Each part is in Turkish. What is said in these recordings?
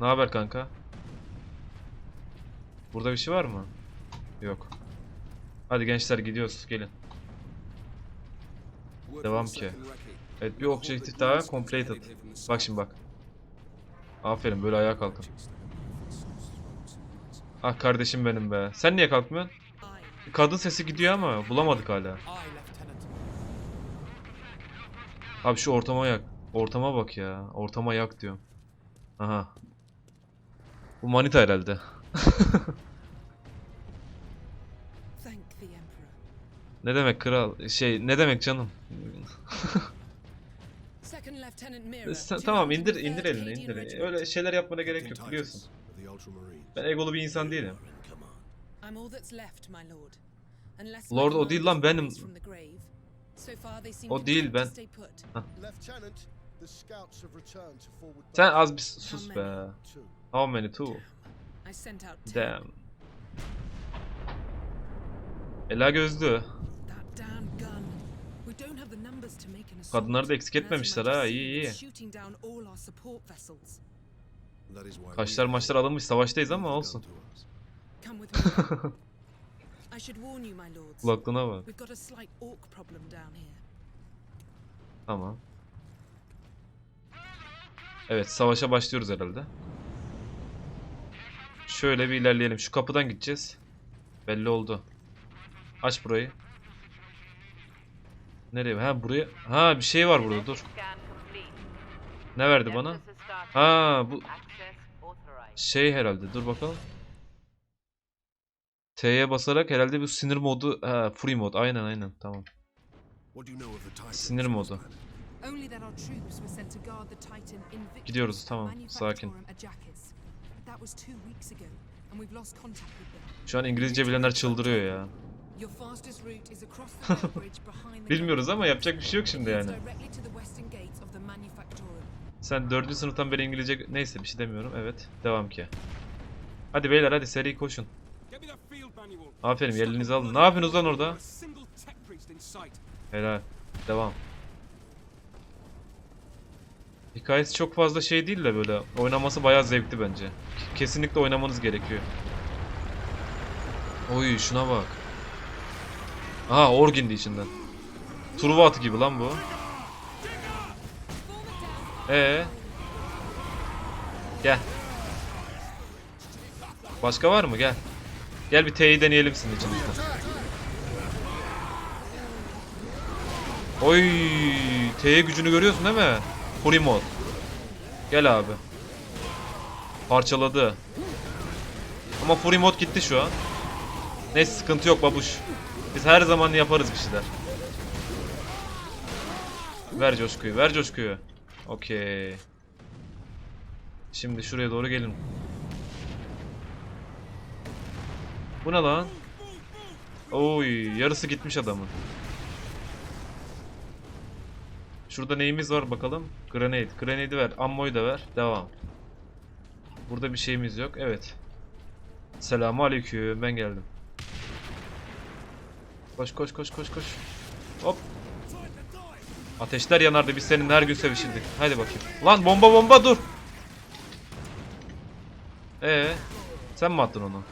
Ne haber kanka? Burada bir şey var mı? Yok. Hadi gençler gidiyoruz. Gelin. Devam ki. Evet bir objektif daha completed. Bak şimdi bak. Aferin böyle ayağa kalkın. Ah kardeşim benim be. Sen niye kalkmıyorsun? Kadın sesi gidiyor ama bulamadık hala. Abi şu ortama yak. Ortama bak ya. Ortama yak diyorum. Aha. Bu manita herhalde. Ne demek kral? Şey ne demek canım? Sen- tamam indir 3rd indir elini indir. Öyle şeyler yapmana gerek yok biliyorsun. Ben egolu bir insan değilim. Lord. O değil lan, benim. O değil, ben. stay Sen az bir sus be. How many two? Damn. Ela gözlü. Kadınları da eksik etmemişler ha, have iyi, iyi. Kaşlar maçlar alınmış savaştayız ama olsun. Come with me. Evet savaşa başlıyoruz herhalde. Şöyle bir ilerleyelim. Şu kapıdan gideceğiz. Belli oldu. Aç burayı. Nereye? Ha buraya. Ha bir şey var burada dur. Ne verdi bana? Ha bu şey herhalde. Dur bakalım. T'ye basarak herhalde bu sinir modu. Ha free mod. Aynen aynen. Tamam. Sinir modu. Only that our troops were sent to guard the Titan Invictus Gidiyoruz, tamam, sakin. Ajakis. That was two weeks ago, and we've lost contact with them. Şu an İngilizce bilenler çıldırıyor ya. Bilmiyoruz ama yapacak bir şey yok şimdi yani. Sen 4. sınıftan beri İngilizce... Neyse bir şey demiyorum. Evet. Devam ki. Hadi beyler hadi seri koşun. Aferin yerinizi alın. Ne yapıyorsunuz lan orada? Helal. Devam. Hikayesi çok fazla şey değil de böyle. Oynaması bayağı zevkli bence. Kesinlikle oynamanız gerekiyor. Oy şuna bak. Aha org indi içinden. Turbo atı gibi lan bu. Ee. Gel. Başka var mı? Gel. Gel bir T'yi deneyelim sizin içinizde. Oy, T'ye gücünü görüyorsun değil mi? Mod. Gel abi. Parçaladı. Ama free mod gitti şu an. Neyse sıkıntı yok babuş. Biz her zaman yaparız bir şeyler. Ver coşkuyu, ver coşkuyu. Okey. Şimdi şuraya doğru gelin. Bu ne lan? Oy, yarısı gitmiş adamın. Şurada neyimiz var bakalım? Grenade. Grenade'i ver. Ammo'yu da ver. Devam. Burada bir şeyimiz yok. Evet. Selamun aleyküm. Ben geldim. Koş koş koş koş koş. Hop. Ateşler yanardı. Biz seninle her gün sevişirdik. Hadi bakayım. Lan bomba bomba dur. Ee, sen mi attın onu?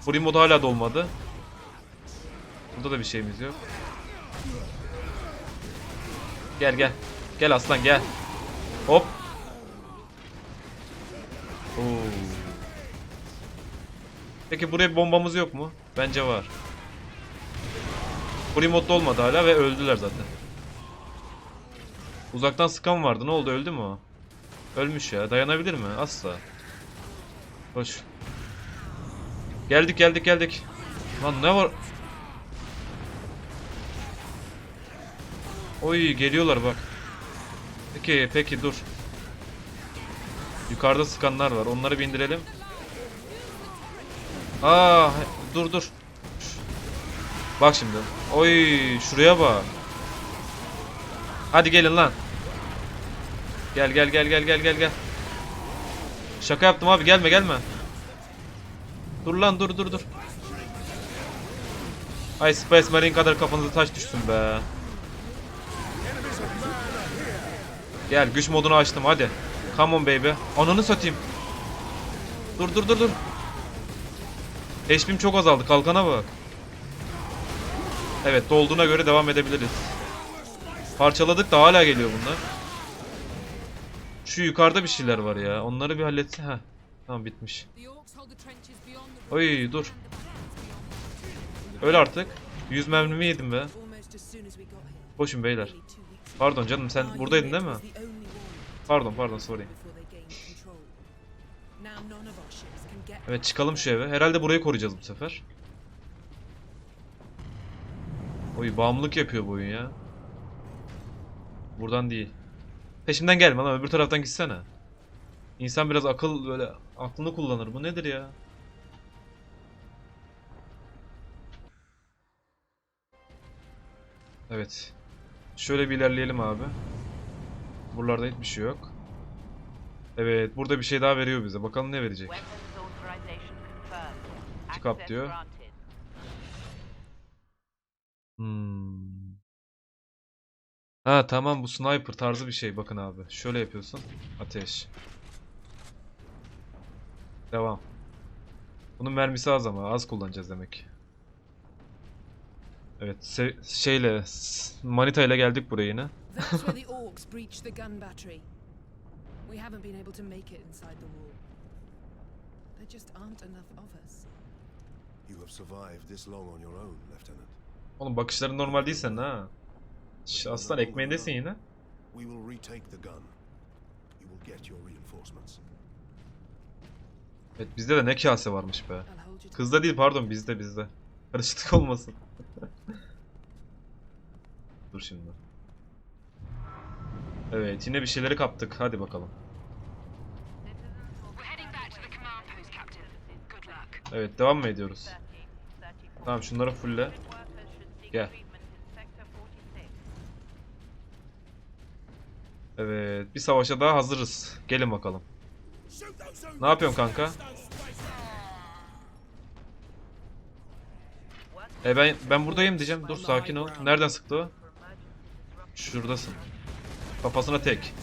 Free mod hala dolmadı. Burada da bir şeyimiz yok. Gel gel. Gel aslan gel. Hop. Oo. Peki buraya bombamız yok mu? Bence var. Free modda olmadı hala ve öldüler zaten. Uzaktan sıkan vardı. Ne oldu? Öldü mü o? Ölmüş ya. Dayanabilir mi? Asla. Hoş. Geldik geldik geldik. Lan ne var? Oy geliyorlar bak. Peki peki dur. Yukarıda sıkanlar var. Onları bindirelim. Aa dur dur. Bak şimdi. Oy şuraya bak. Hadi gelin lan. Gel gel gel gel gel gel gel. Şaka yaptım abi gelme gelme. Dur lan dur dur dur. Ay Space Marine kadar kafanıza taş düşsün be. Gel güç modunu açtım hadi. Come on baby. Ananı satayım. Dur dur dur dur. HP'm çok azaldı. Kalkana bak. Evet dolduğuna göre devam edebiliriz. Parçaladık da hala geliyor bunlar. Şu yukarıda bir şeyler var ya. Onları bir halletse. Heh. Tamam bitmiş. Oy dur. Öl artık. 100 mermimi yedim be. Boşum beyler. Pardon canım sen buradaydın değil mi? Pardon pardon sorry. Evet çıkalım şu eve. Herhalde burayı koruyacağız bu sefer. Oy bağımlılık yapıyor bu oyun ya. Buradan değil. Peşimden gelme lan öbür taraftan gitsene. İnsan biraz akıl böyle aklını kullanır. Bu nedir ya? Evet. Şöyle bir ilerleyelim abi. Buralarda hiçbir şey yok. Evet, burada bir şey daha veriyor bize. Bakalım ne verecek. Pick diyor. Hmm. Ha tamam bu sniper tarzı bir şey bakın abi. Şöyle yapıyorsun. Ateş. Devam. Bunun mermisi az ama az kullanacağız demek. Evet se- şeyle manita ile geldik buraya yine. That's where the orcs breached the gun battery. We haven't been able to make it inside the wall. There just aren't enough of us. You have survived this long on your own, Lieutenant. Oğlum bakışların normal değil senin ha. Aslan ekmeğindesin yine. We will retake the gun. You will get your reinforcements. Evet bizde de ne kase varmış be. Kızda değil pardon bizde bizde. Karışıklık olmasın. Dur şimdi. Evet yine bir şeyleri kaptık. Hadi bakalım. Evet devam mı ediyoruz? 30, 34. Tamam şunları fulle. Gel. treatment in Sector 46. Evet bir savaşa daha hazırız. Gelin bakalım. Ne yapıyorsun kanka? E ben ben buradayım diyeceğim. Dur sakin ol. Nereden sıktı o? Şuradasın. Kafasına tek.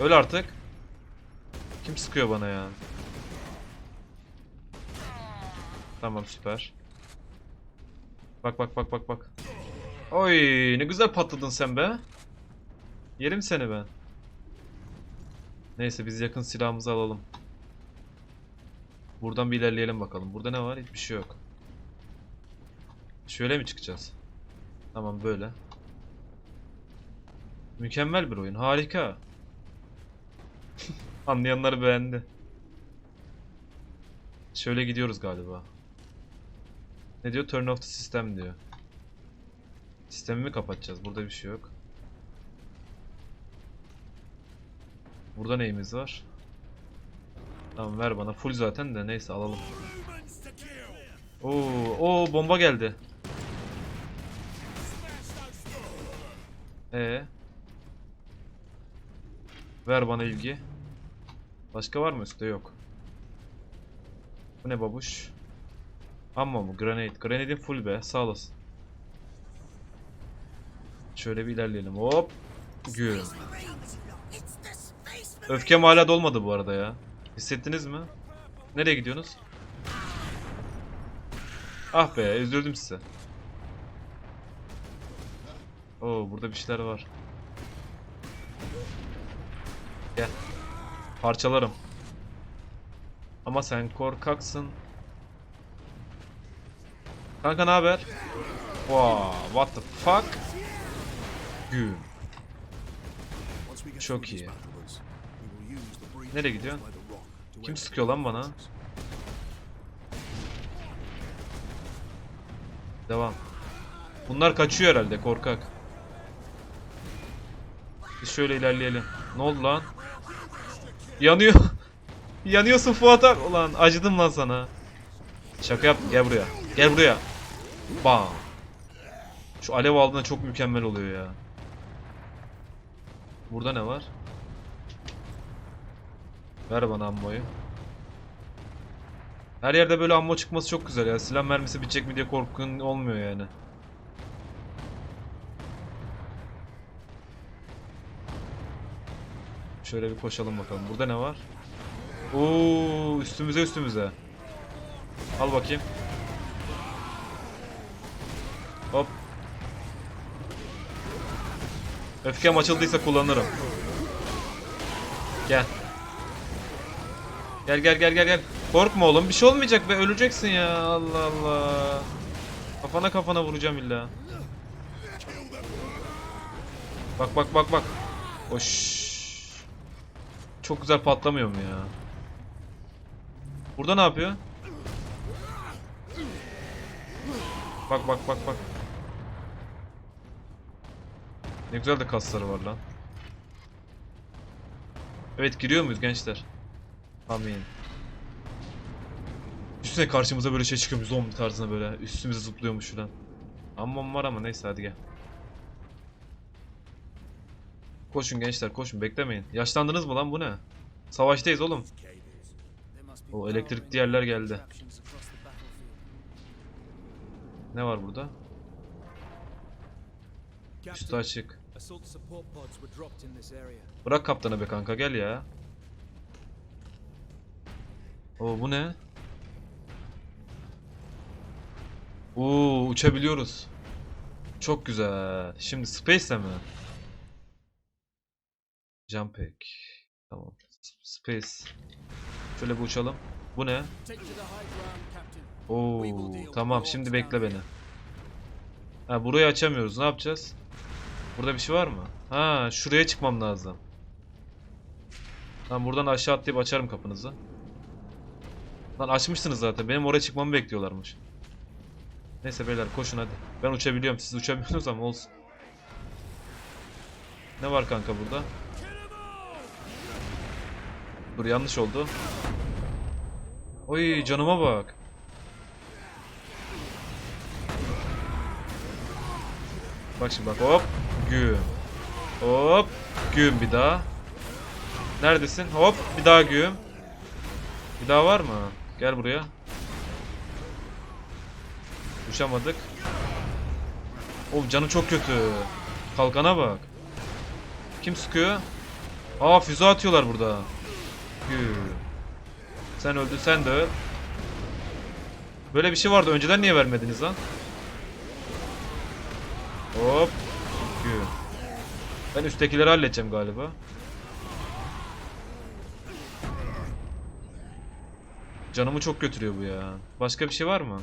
Öl artık. Kim sıkıyor bana ya? Tamam süper. Bak bak bak bak bak. Oy ne güzel patladın sen be. Yerim seni ben. Neyse biz yakın silahımızı alalım. Buradan bir ilerleyelim bakalım. Burada ne var? Hiçbir şey yok. Şöyle mi çıkacağız? Tamam böyle. Mükemmel bir oyun. Harika. Anlayanlar beğendi. Şöyle gidiyoruz galiba. Ne diyor? Turn off the system diyor. Sistemi mi kapatacağız? Burada bir şey yok. Burada neyimiz var? Tamam ver bana. Full zaten de neyse alalım. Oo, oo bomba geldi. Ee. Ver bana ilgi. Başka var mı üstte yok. Bu ne babuş? Amma mı? Grenade. Grenade'in full be. Sağ olasın. Şöyle bir ilerleyelim. Hop. Güm. Öfkem hala dolmadı bu arada ya. Hissettiniz mi? Nereye gidiyorsunuz? Ah be üzüldüm size. Oo burada bir şeyler var. Gel. Parçalarım. Ama sen korkaksın. Kanka ne haber? Wow, what the fuck? Güm. Çok iyi. Nereye to Kim sıkıyor lan bana? Devam. Bunlar kaçıyor herhalde korkak. Biz şöyle ilerleyelim. Ne oldu lan? Yanıyor. Yanıyorsun Fuat abi. Ulan acıdım lan sana. Şaka yap. Gel buraya. Gel buraya. Bam. Şu alev aldığında çok mükemmel oluyor ya. Burada ne var? Ver bana ammoyu. Her yerde böyle ammo çıkması çok güzel ya. Silah mermisi bitecek mi diye korkun olmuyor yani. Şöyle bir koşalım bakalım. Burada ne var? Oo, üstümüze üstümüze. Al bakayım. Hop. Öfkem açıldıysa kullanırım. Gel. Gel gel gel gel gel. Korkma oğlum bir şey olmayacak be öleceksin ya Allah Allah. Kafana kafana vuracağım illa. Bak bak bak bak. Oş. Çok güzel patlamıyor mu ya? Burada ne yapıyor? Bak bak bak bak. Ne güzel de kasları var lan. Evet giriyor muyuz gençler? Amin. Üstüne karşımıza böyle şey çıkıyormuş zombi tarzına böyle üstümüze zıplıyormuş falan. Ammam var ama neyse hadi gel. Koşun gençler koşun beklemeyin. Yaşlandınız mı lan bu ne? Savaştayız oğlum. O elektrikli yerler geldi. Ne var burada? Üstü açık. Bırak kaptanı be kanka gel ya. Oo bu ne? Oo uçabiliyoruz. Çok güzel. Şimdi Space'le mi? Jump pack. Tamam. Space. Şöyle bir uçalım. Bu ne? Oo tamam şimdi bekle beni. Ha burayı açamıyoruz. Ne yapacağız? Burada bir şey var mı? Ha şuraya çıkmam lazım. Tamam buradan aşağı atlayıp açarım kapınızı. Lan açmışsınız zaten. Benim oraya çıkmamı bekliyorlarmış. Neyse beyler koşun hadi. Ben uçabiliyorum. Siz uçamıyorsunuz ama olsun. Ne var kanka burada? Dur yanlış oldu. Oy canıma bak. Bak şimdi bak hop güm. Hop güm bir daha. Neredesin? Hop bir daha güm. Bir daha var mı? Gel buraya. Uçamadık. Oğlum canı çok kötü. Kalkana bak. Kim sıkıyor? Aa füze atıyorlar burada. Sen öldün sen de öl. Böyle bir şey vardı. Önceden niye vermediniz lan? Hop. Ben üsttekileri halledeceğim galiba. Canımı çok götürüyor bu ya. Başka bir şey var mı?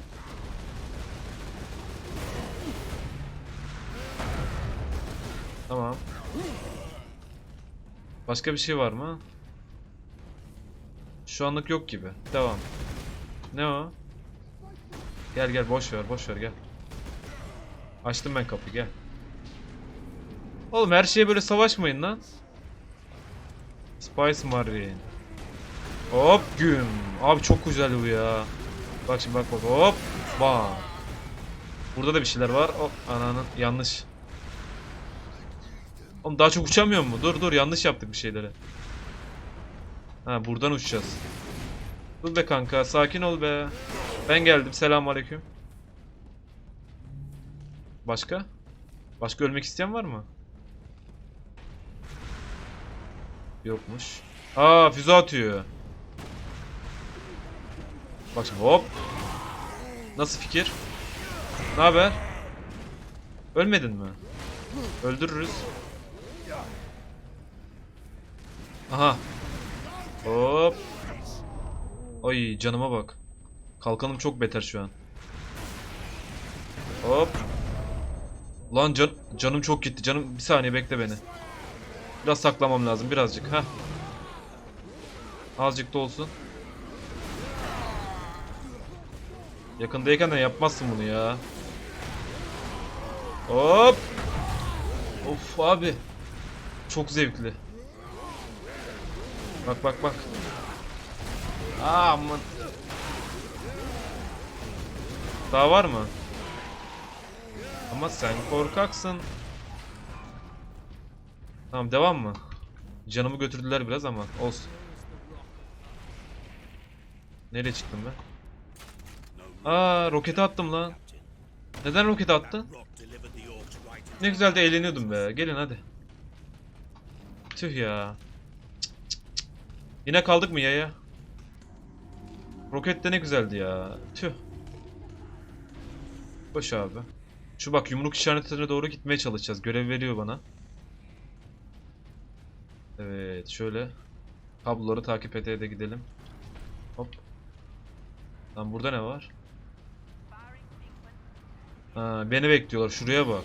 Tamam. Başka bir şey var mı? Şu anlık yok gibi. Devam. Ne o? Gel gel boş ver boş ver gel. Açtım ben kapıyı gel. Oğlum her şeye böyle savaşmayın lan. Spice Marine. Hop güm. Abi çok güzel bu ya. Bak şimdi bak bak hop. Bam. Burada da bir şeyler var. Hop ananın yanlış. Oğlum daha çok uçamıyor mu? Dur dur yanlış yaptık bir şeyleri. Ha buradan uçacağız. Dur be kanka sakin ol be. Ben geldim selamünaleyküm. Başka? Başka ölmek isteyen var mı? Yokmuş. Aa füze atıyor. Bak hop. Nasıl fikir? Ne haber? Ölmedin mi? Öldürürüz. Aha. Hop. Ay canıma bak. Kalkanım çok beter şu an. Hop. Lan can, canım çok gitti. Canım bir saniye bekle beni. Biraz saklamam lazım birazcık. ha. Azıcık da olsun. Yakındayken de yapmazsın bunu ya. Hop. Of abi. Çok zevkli. Bak bak bak. Aa, aman. Daha var mı? Ama sen korkaksın. Tamam devam mı? Canımı götürdüler biraz ama olsun. Nereye çıktım ben? Aa roketi attım lan. Neden roketi attın? Ne güzel de eğleniyordum be. Gelin hadi. Tüh ya. Yine kaldık mı yaya? Roket de ne güzeldi ya. Tüh. Boş abi. Şu bak yumruk işaretlerine doğru gitmeye çalışacağız. Görev veriyor bana. Evet şöyle. Kabloları takip ede ede gidelim. Hop. Lan burada ne var? Ha, beni bekliyorlar. Şuraya bak.